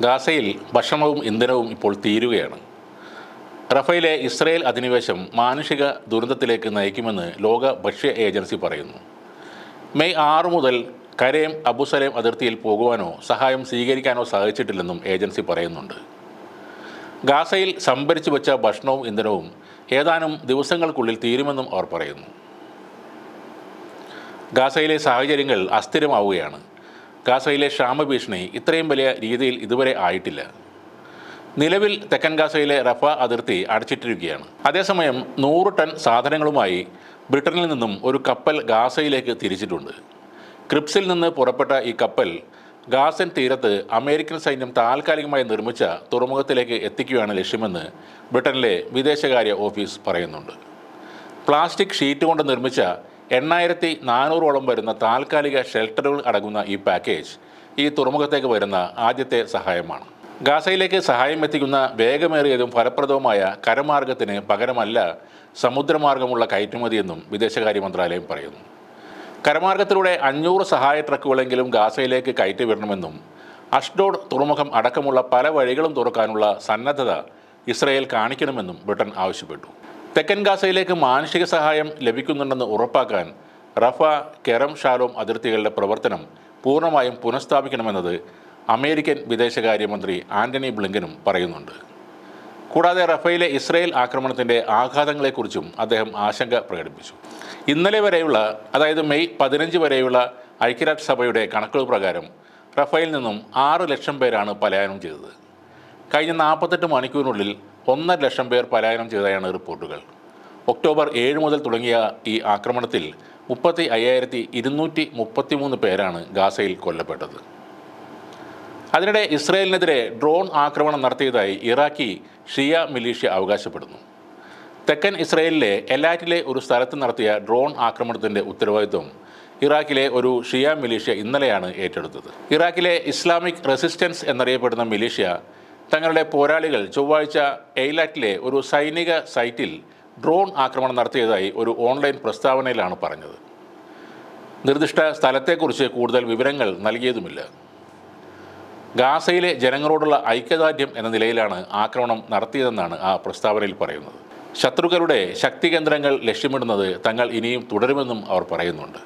ഗാസയിൽ ഭക്ഷണവും ഇന്ധനവും ഇപ്പോൾ തീരുകയാണ്. റഫയിലെ ഇസ്രയേൽ അധിനിവേശം മാനുഷിക ദുരന്തത്തിലേക്ക് നയിക്കുമെന്ന് ലോക ഭക്ഷ്യ ഏജൻസി പറയുന്നു. മെയ് ആറ് മുതൽ കരേം അബുസലേം അതിർത്തിയിൽ പോകുവാനോ സഹായം സ്വീകരിക്കാനോ സാധിച്ചിട്ടില്ലെന്നും ഏജൻസി പറയുന്നുണ്ട്. ഗാസയിൽ സംഭരിച്ചു വെച്ച ഭക്ഷണവും ഇന്ധനവും ഏതാനും ദിവസങ്ങൾക്കുള്ളിൽ തീരുമെന്നും അവർ പറയുന്നു. ഗാസയിലെ സാഹചര്യങ്ങൾ അസ്ഥിരമാവുകയാണ്. ഗാസയിലെ ക്ഷാമഭീഷണി ഇത്രയും വലിയ രീതിയിൽ ഇതുവരെ ആയിട്ടില്ല. നിലവിൽ തെക്കൻ ഗാസയിലെ റഫ അതിർത്തി അടച്ചിട്ടിരിക്കുകയാണ്. അതേസമയം നൂറ് ടൺ സാധനങ്ങളുമായി ബ്രിട്ടനിൽ നിന്നും ഒരു കപ്പൽ ഗാസയിലേക്ക് തിരിച്ചിട്ടുണ്ട്. ക്രിപ്സിൽ നിന്ന് പുറപ്പെട്ട ഈ കപ്പൽ ഗാസൻ തീരത്ത് അമേരിക്കൻ സൈന്യം താൽക്കാലികമായി നിർമ്മിച്ച തുറമുഖത്തിലേക്ക് എത്തിക്കുകയാണ് ലക്ഷ്യമെന്ന് ബ്രിട്ടനിലെ വിദേശകാര്യ ഓഫീസ് പറയുന്നുണ്ട്. പ്ലാസ്റ്റിക് ഷീറ്റ് കൊണ്ട് നിർമ്മിച്ച എണ്ണായിരത്തി നാനൂറോളം വരുന്ന താൽക്കാലിക ഷെൽട്ടറുകൾ അടങ്ങുന്ന ഈ പാക്കേജ് ഈ തുറമുഖത്തേക്ക് വരുന്ന ആദ്യത്തെ സഹായമാണ്. ഗാസയിലേക്ക് സഹായം എത്തിക്കുന്ന വേഗമേറിയതും ഫലപ്രദവുമായ കരമാർഗത്തിന് പകരമല്ല സമുദ്രമാർഗമുള്ള കയറ്റുമതിയെന്നും വിദേശകാര്യ മന്ത്രാലയം പറയുന്നു. കരമാർഗത്തിലൂടെ അഞ്ഞൂറ് സഹായ ട്രക്കുകളെങ്കിലും ഗാസയിലേക്ക് കയറ്റി വിടണമെന്നും അഷ്ഡോഡ് തുറമുഖം അടക്കമുള്ള പല വഴികളും തുറക്കാനുള്ള സന്നദ്ധത ഇസ്രയേൽ കാണിക്കണമെന്നും ബ്രിട്ടൻ ആവശ്യപ്പെട്ടു. തെക്കൻ ഗാസയിലേക്ക് മാനുഷിക സഹായം ലഭിക്കുന്നുണ്ടെന്ന് ഉറപ്പാക്കാൻ റഫ കെറം ഷാലോം അതിർത്തികളുടെ പ്രവർത്തനം പൂർണമായും പുനഃസ്ഥാപിക്കണമെന്നത് അമേരിക്കൻ വിദേശകാര്യമന്ത്രി ആന്റണി ബ്ലിങ്കനും പറയുന്നുണ്ട്. കൂടാതെ റഫയിലെ ഇസ്രയേൽ ആക്രമണത്തിന്റെ ആഘാതങ്ങളെക്കുറിച്ചും അദ്ദേഹം ആശങ്ക പ്രകടിപ്പിച്ചു. ഇന്നലെ വരെയുള്ള അതായത് മെയ് പതിനഞ്ച് വരെയുള്ള ഐക്യരാഷ്ട്രസഭയുടെ കണക്കുകൾ പ്രകാരം റഫയിൽ നിന്നും ആറ് ലക്ഷം പേരാണ് പലായനം ചെയ്തത്. കഴിഞ്ഞ നാൽപ്പത്തെട്ട് മണിക്കൂറിനുള്ളിൽ ഒന്നര ലക്ഷം പേർ പലായനം ചെയ്തതായാണ് റിപ്പോർട്ടുകൾ. ഒക്ടോബർ ഏഴ് മുതൽ തുടങ്ങിയ ഈ ആക്രമണത്തിൽ മുപ്പത്തി അയ്യായിരത്തി ഇരുന്നൂറ്റി മുപ്പത്തിമൂന്ന് പേരാണ് ഗാസയിൽ കൊല്ലപ്പെട്ടത്. അതിനിടെ ഇസ്രയേലിനെതിരെ ഡ്രോൺ ആക്രമണം നടത്തിയതായി ഇറാഖി ഷിയ മിലീഷ്യ അവകാശപ്പെടുന്നു. തെക്കൻ ഇസ്രയേലിലെ എലാറ്റിലെ ഒരു സ്ഥലത്ത് നടത്തിയ ഡ്രോൺ ആക്രമണത്തിന്റെ ഉത്തരവാദിത്വം ഇറാഖിലെ ഒരു ഷിയ മിലീഷ്യ ഇന്നലെയാണ് ഏറ്റെടുത്തത്. ഇറാഖിലെ ഇസ്ലാമിക് റെസിസ്റ്റൻസ് എന്നറിയപ്പെടുന്ന മിലീഷ്യ തങ്ങളുടെ പോരാളികൾ ചൊവ്വാഴ്ച എയ്ലാറ്റിലെ ഒരു സൈനിക സൈറ്റിൽ ഡ്രോൺ ആക്രമണം നടത്തിയതായി ഒരു ഓൺലൈൻ പ്രസ്താവനയിലാണ് പറഞ്ഞത്. നിർദ്ദിഷ്ട സ്ഥലത്തെക്കുറിച്ച് കൂടുതൽ വിവരങ്ങൾ നൽകിയതുമില്ല. ഗാസയിലെ ജനങ്ങളോടുള്ള ഐക്യദാർഢ്യം എന്ന നിലയിലാണ് ആക്രമണം നടത്തിയതെന്നാണ് ആ പ്രസ്താവനയിൽ പറയുന്നത്. ശത്രുക്കളുടെ ശക്തി കേന്ദ്രങ്ങൾ ലക്ഷ്യമിടുന്നത് തങ്ങൾ ഇനിയും തുടരുമെന്നും അവർ പറയുന്നുണ്ട്.